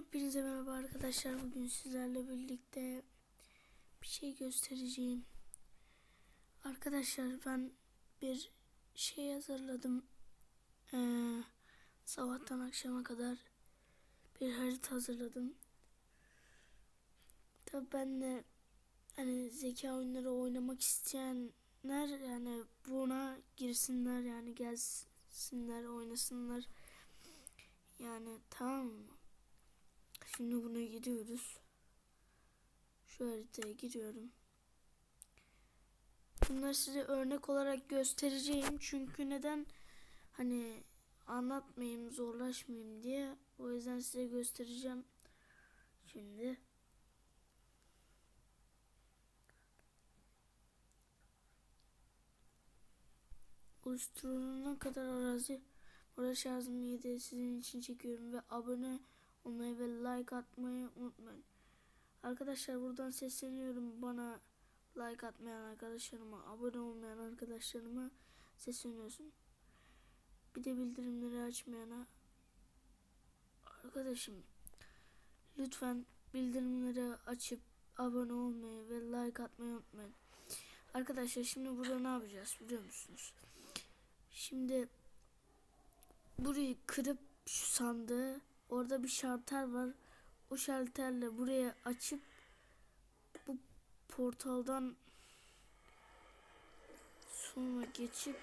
Hepinize merhaba arkadaşlar. Bugün sizlerle birlikte bir şey göstereceğim. Arkadaşlar ben bir şey hazırladım. Ee, sabahtan akşama kadar bir harita hazırladım. Tabi ben de hani zeka oyunları oynamak isteyenler yani buna girsinler yani gelsinler oynasınlar. Yani tamam mı? Şimdi buna gidiyoruz. Şu haritaya giriyorum. Bunları size örnek olarak göstereceğim. Çünkü neden? Hani anlatmayayım, zorlaşmayayım diye. O yüzden size göstereceğim. Şimdi. Oluşturulana kadar arazi şarjım iyi değil. Sizin için çekiyorum ve abone olmayı ve like atmayı unutmayın. Arkadaşlar buradan sesleniyorum bana like atmayan arkadaşlarıma, abone olmayan arkadaşlarıma sesleniyorsun. Bir de bildirimleri açmayana arkadaşım lütfen bildirimleri açıp abone olmayı ve like atmayı unutmayın. Arkadaşlar şimdi burada ne yapacağız biliyor musunuz? Şimdi burayı kırıp şu sandığı orada bir şalter var. O şalterle buraya açıp bu portaldan sonra geçip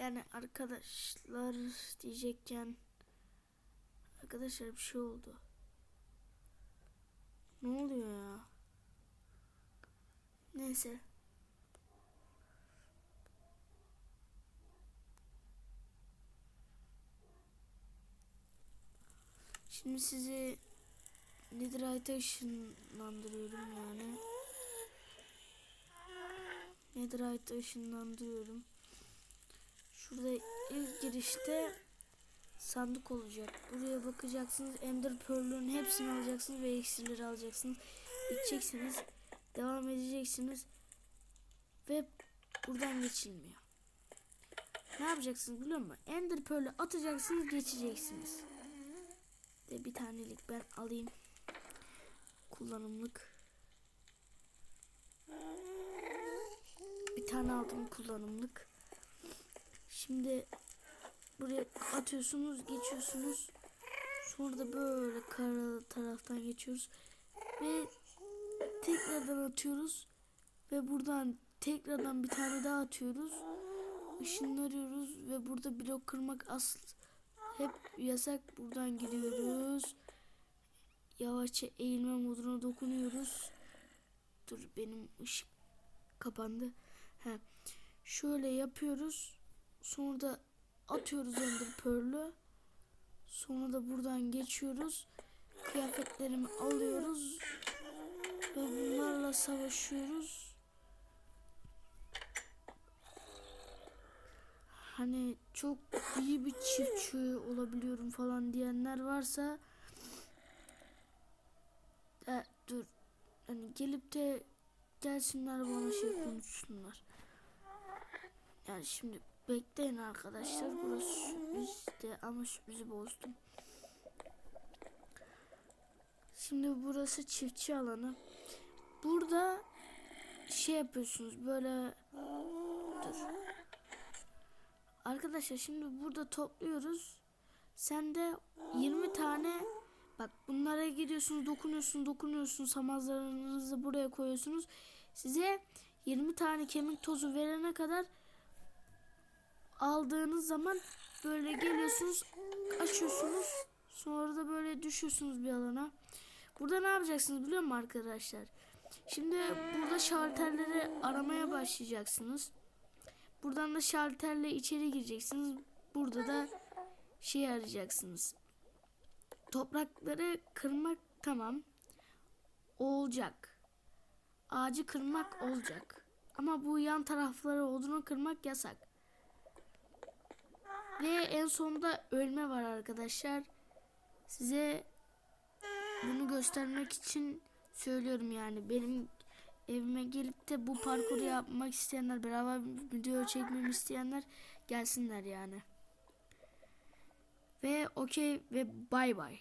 yani arkadaşlar diyecekken arkadaşlar bir şey oldu. Ne oluyor ya? Neyse. Şimdi sizi Netherite'a ışınlandırıyorum yani. Netherite'a ışınlandırıyorum. Şurada ilk girişte sandık olacak. Buraya bakacaksınız. Ender Pearl'ün hepsini alacaksınız ve iksirleri alacaksınız. İçeceksiniz. Devam edeceksiniz. Ve buradan geçilmiyor. Ne yapacaksınız biliyor musun? Ender Pearl'ü atacaksınız geçeceksiniz. De bir tanelik ben alayım. Kullanımlık. Bir tane aldım kullanımlık. Şimdi buraya atıyorsunuz, geçiyorsunuz. Sonra da böyle kara taraftan geçiyoruz. Ve tekrardan atıyoruz. Ve buradan tekrardan bir tane daha atıyoruz. Işınlanıyoruz ve burada blok kırmak asıl hep yasak. Buradan gidiyoruz. Yavaşça eğilme moduna dokunuyoruz. Dur benim ışık kapandı. He. Şöyle yapıyoruz. Sonra da atıyoruz Ender Pearl'ü. Sonra da buradan geçiyoruz. Kıyafetlerimi alıyoruz. Ve bunlarla savaşıyoruz. Hani çok iyi bir çiftçi olabiliyorum falan diyenler varsa e, dur hani gelip de gelsinler bana şey konuşsunlar. Yani şimdi bekleyin arkadaşlar. Burası sürprizdi ama sürprizi bozdum. Şimdi burası çiftçi alanı. Burada şey yapıyorsunuz böyle dur. Arkadaşlar şimdi burada topluyoruz. Sen de 20 tane bak bunlara gidiyorsunuz, dokunuyorsunuz, dokunuyorsunuz, samazlarınızı buraya koyuyorsunuz. Size 20 tane kemik tozu verene kadar aldığınız zaman böyle geliyorsunuz açıyorsunuz sonra da böyle düşüyorsunuz bir alana. Burada ne yapacaksınız biliyor musun arkadaşlar? Şimdi burada şalterleri aramaya başlayacaksınız. Buradan da şalterle içeri gireceksiniz. Burada da şey arayacaksınız. Toprakları kırmak tamam. Olacak. Ağacı kırmak olacak. Ama bu yan tarafları odunu kırmak yasak. Ve en sonunda ölme var arkadaşlar. Size bunu göstermek için söylüyorum yani. Benim evime gelip de bu parkuru yapmak isteyenler, beraber video çekmemi isteyenler gelsinler yani. Ve okey ve bay bay.